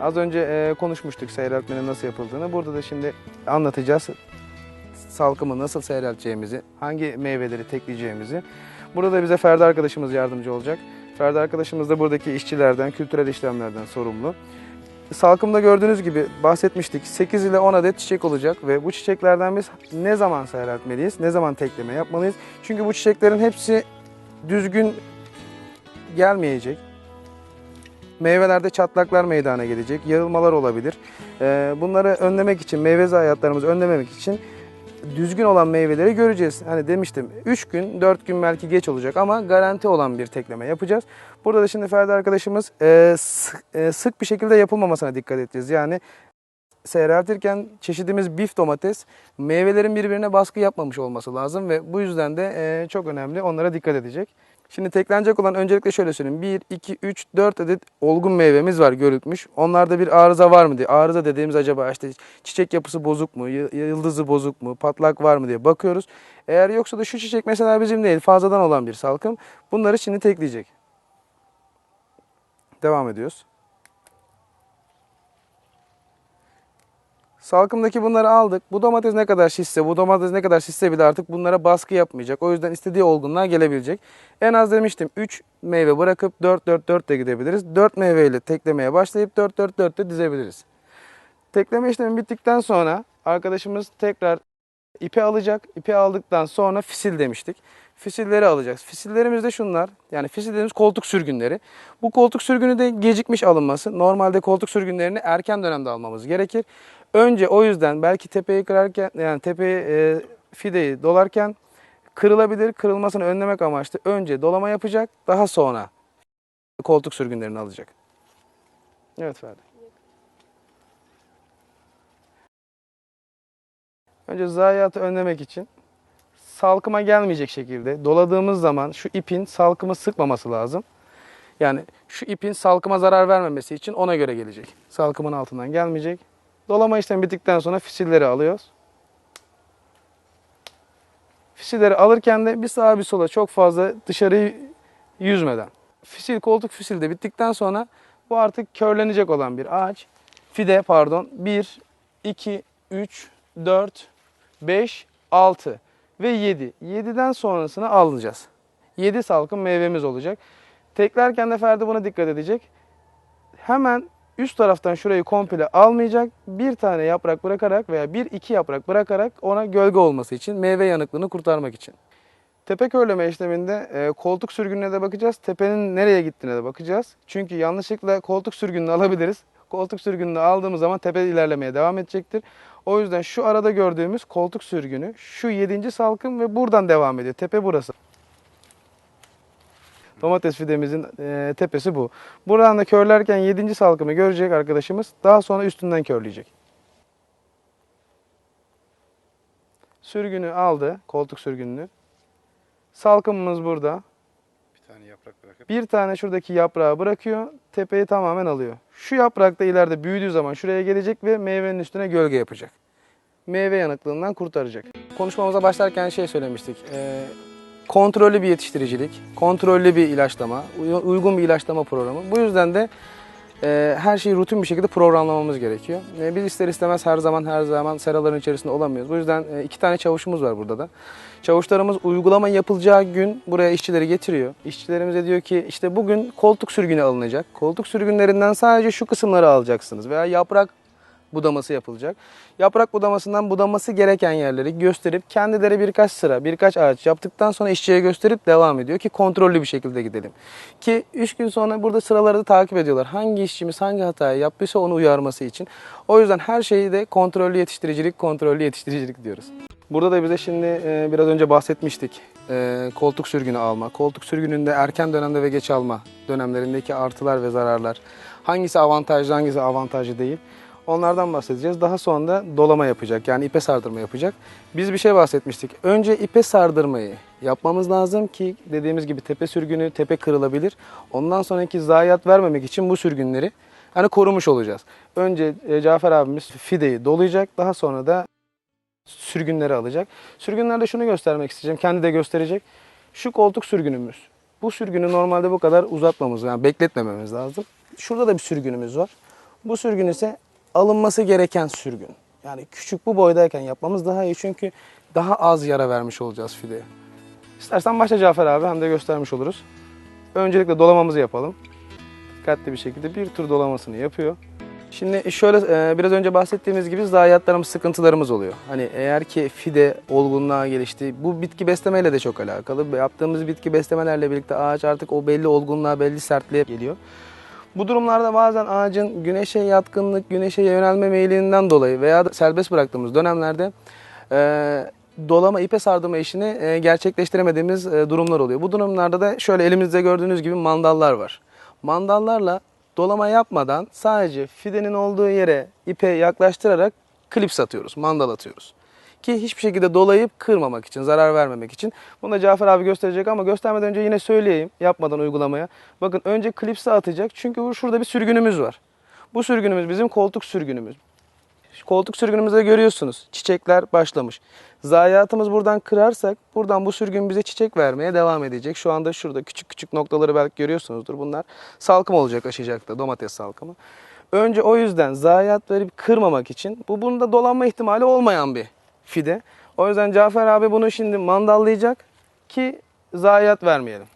Az önce e, konuşmuştuk seyreltmenin nasıl yapıldığını. Burada da şimdi anlatacağız. Salkımı nasıl seyrelteceğimizi, hangi meyveleri tekleyeceğimizi. Burada da bize Ferdi arkadaşımız yardımcı olacak. Ferdi arkadaşımız da buradaki işçilerden, kültürel işlemlerden sorumlu. Salkımda gördüğünüz gibi bahsetmiştik. 8 ile 10 adet çiçek olacak ve bu çiçeklerden biz ne zaman seyreltmeliyiz, ne zaman tekleme yapmalıyız? Çünkü bu çiçeklerin hepsi düzgün gelmeyecek. Meyvelerde çatlaklar meydana gelecek, yağılmalar olabilir. Ee, Bunları önlemek için, meyve zayiatlarımızı önlememek için düzgün olan meyveleri göreceğiz. Hani demiştim 3 gün, 4 gün belki geç olacak ama garanti olan bir tekleme yapacağız. Burada da şimdi Ferdi arkadaşımız e, sık, e, sık bir şekilde yapılmamasına dikkat edeceğiz. Yani seyreltirken çeşidimiz bif domates meyvelerin birbirine baskı yapmamış olması lazım ve bu yüzden de e, çok önemli onlara dikkat edecek. Şimdi teklenecek olan öncelikle şöyle söyleyeyim. 1, 2, 3, 4 adet olgun meyvemiz var görülmüş. Onlarda bir arıza var mı diye. Arıza dediğimiz acaba işte çiçek yapısı bozuk mu, yıldızı bozuk mu, patlak var mı diye bakıyoruz. Eğer yoksa da şu çiçek mesela bizim değil fazladan olan bir salkım. Bunları şimdi tekleyecek. Devam ediyoruz. Salkımdaki bunları aldık. Bu domates ne kadar şişse, bu domates ne kadar şişse bile artık bunlara baskı yapmayacak. O yüzden istediği olgunluğa gelebilecek. En az demiştim 3 meyve bırakıp 4-4-4 de gidebiliriz. 4 meyveyle teklemeye başlayıp 4-4-4 de dizebiliriz. Tekleme işlemi bittikten sonra arkadaşımız tekrar ipi alacak. İpi aldıktan sonra fisil demiştik. Fisilleri alacağız. Fisillerimiz de şunlar. Yani fisillerimiz koltuk sürgünleri. Bu koltuk sürgünü de gecikmiş alınması. Normalde koltuk sürgünlerini erken dönemde almamız gerekir. Önce o yüzden belki tepeyi kırarken yani tepeyi e, fideyi dolarken kırılabilir. Kırılmasını önlemek amaçlı önce dolama yapacak. Daha sonra koltuk sürgünlerini alacak. Evet Ferdi. Önce zayiatı önlemek için salkıma gelmeyecek şekilde doladığımız zaman şu ipin salkımı sıkmaması lazım. Yani şu ipin salkıma zarar vermemesi için ona göre gelecek. Salkımın altından gelmeyecek. Dolama işlemi bittikten sonra fisilleri alıyoruz. Fisilleri alırken de bir sağa bir sola çok fazla dışarıyı yüzmeden. Fisil, koltuk fisil de bittikten sonra bu artık körlenecek olan bir ağaç. Fide pardon. 1, 2, 3, 4, 5, 6 ve 7. 7'den sonrasını alacağız. 7 salkım meyvemiz olacak. Teklerken de Ferdi buna dikkat edecek. Hemen üst taraftan şurayı komple almayacak. Bir tane yaprak bırakarak veya bir iki yaprak bırakarak ona gölge olması için meyve yanıklığını kurtarmak için. Tepe körleme işleminde e, koltuk sürgününe de bakacağız. Tepenin nereye gittiğine de bakacağız. Çünkü yanlışlıkla koltuk sürgününü alabiliriz. Koltuk sürgününü aldığımız zaman tepe ilerlemeye devam edecektir. O yüzden şu arada gördüğümüz koltuk sürgünü şu 7. salkım ve buradan devam ediyor. Tepe burası. Domates fidemizin e, tepesi bu. Buradan da körlerken 7. salkımı görecek arkadaşımız. Daha sonra üstünden körleyecek. Sürgünü aldı, koltuk sürgününü. Salkımımız burada. Bir tane yaprak bırakıp Bir tane şuradaki yaprağı bırakıyor, tepeyi tamamen alıyor. Şu yaprak da ileride büyüdüğü zaman şuraya gelecek ve meyvenin üstüne gölge yapacak. Meyve yanıklığından kurtaracak. Konuşmamıza başlarken şey söylemiştik. Ee, kontrollü bir yetiştiricilik, kontrollü bir ilaçlama, uy- uygun bir ilaçlama programı. Bu yüzden de e, her şeyi rutin bir şekilde programlamamız gerekiyor. E, biz ister istemez her zaman her zaman seraların içerisinde olamıyoruz. Bu yüzden e, iki tane çavuşumuz var burada da. Çavuşlarımız uygulama yapılacağı gün buraya işçileri getiriyor. İşçilerimize diyor ki işte bugün koltuk sürgünü alınacak. Koltuk sürgünlerinden sadece şu kısımları alacaksınız veya yaprak budaması yapılacak. Yaprak budamasından budaması gereken yerleri gösterip kendileri birkaç sıra, birkaç ağaç yaptıktan sonra işçiye gösterip devam ediyor ki kontrollü bir şekilde gidelim. Ki 3 gün sonra burada sıraları da takip ediyorlar. Hangi işçimiz hangi hatayı yaptıysa onu uyarması için. O yüzden her şeyi de kontrollü yetiştiricilik, kontrollü yetiştiricilik diyoruz. Burada da bize şimdi e, biraz önce bahsetmiştik. E, koltuk sürgünü alma. Koltuk sürgününde erken dönemde ve geç alma dönemlerindeki artılar ve zararlar. Hangisi avantajlı, hangisi avantajlı değil. Onlardan bahsedeceğiz. Daha sonra da dolama yapacak. Yani ipe sardırma yapacak. Biz bir şey bahsetmiştik. Önce ipe sardırmayı yapmamız lazım ki dediğimiz gibi tepe sürgünü, tepe kırılabilir. Ondan sonraki zayiat vermemek için bu sürgünleri hani korumuş olacağız. Önce e, Cafer abimiz fideyi dolayacak. Daha sonra da sürgünleri alacak. Sürgünlerde şunu göstermek isteyeceğim. Kendi de gösterecek. Şu koltuk sürgünümüz. Bu sürgünü normalde bu kadar uzatmamız yani bekletmememiz lazım. Şurada da bir sürgünümüz var. Bu sürgün ise alınması gereken sürgün. Yani küçük bu boydayken yapmamız daha iyi çünkü daha az yara vermiş olacağız fideye. İstersen başla Cafer abi hem de göstermiş oluruz. Öncelikle dolamamızı yapalım. Dikkatli bir şekilde bir tur dolamasını yapıyor. Şimdi şöyle e, biraz önce bahsettiğimiz gibi zayiatlarımız, sıkıntılarımız oluyor. Hani eğer ki fide olgunluğa gelişti, bu bitki beslemeyle de çok alakalı. Yaptığımız bitki beslemelerle birlikte ağaç artık o belli olgunluğa, belli sertliğe geliyor. Bu durumlarda bazen ağacın güneşe yatkınlık, güneşe yönelme meyilinden dolayı veya serbest bıraktığımız dönemlerde e, dolama, ipe sardırma işini e, gerçekleştiremediğimiz e, durumlar oluyor. Bu durumlarda da şöyle elimizde gördüğünüz gibi mandallar var. Mandallarla dolama yapmadan sadece fidenin olduğu yere ipe yaklaştırarak klips atıyoruz, mandal atıyoruz. Ki hiçbir şekilde dolayıp kırmamak için, zarar vermemek için. Bunu da Cafer abi gösterecek ama göstermeden önce yine söyleyeyim yapmadan uygulamaya. Bakın önce klipsi atacak çünkü şurada bir sürgünümüz var. Bu sürgünümüz bizim koltuk sürgünümüz. Koltuk sürgünümüzde görüyorsunuz çiçekler başlamış. Zayiatımız buradan kırarsak buradan bu sürgün bize çiçek vermeye devam edecek. Şu anda şurada küçük küçük noktaları belki görüyorsunuzdur. Bunlar salkım olacak aşacakta domates salkımı. Önce o yüzden zayiatları kırmamak için bu bunda dolanma ihtimali olmayan bir fide. O yüzden Cafer abi bunu şimdi mandallayacak ki zayiat vermeyelim.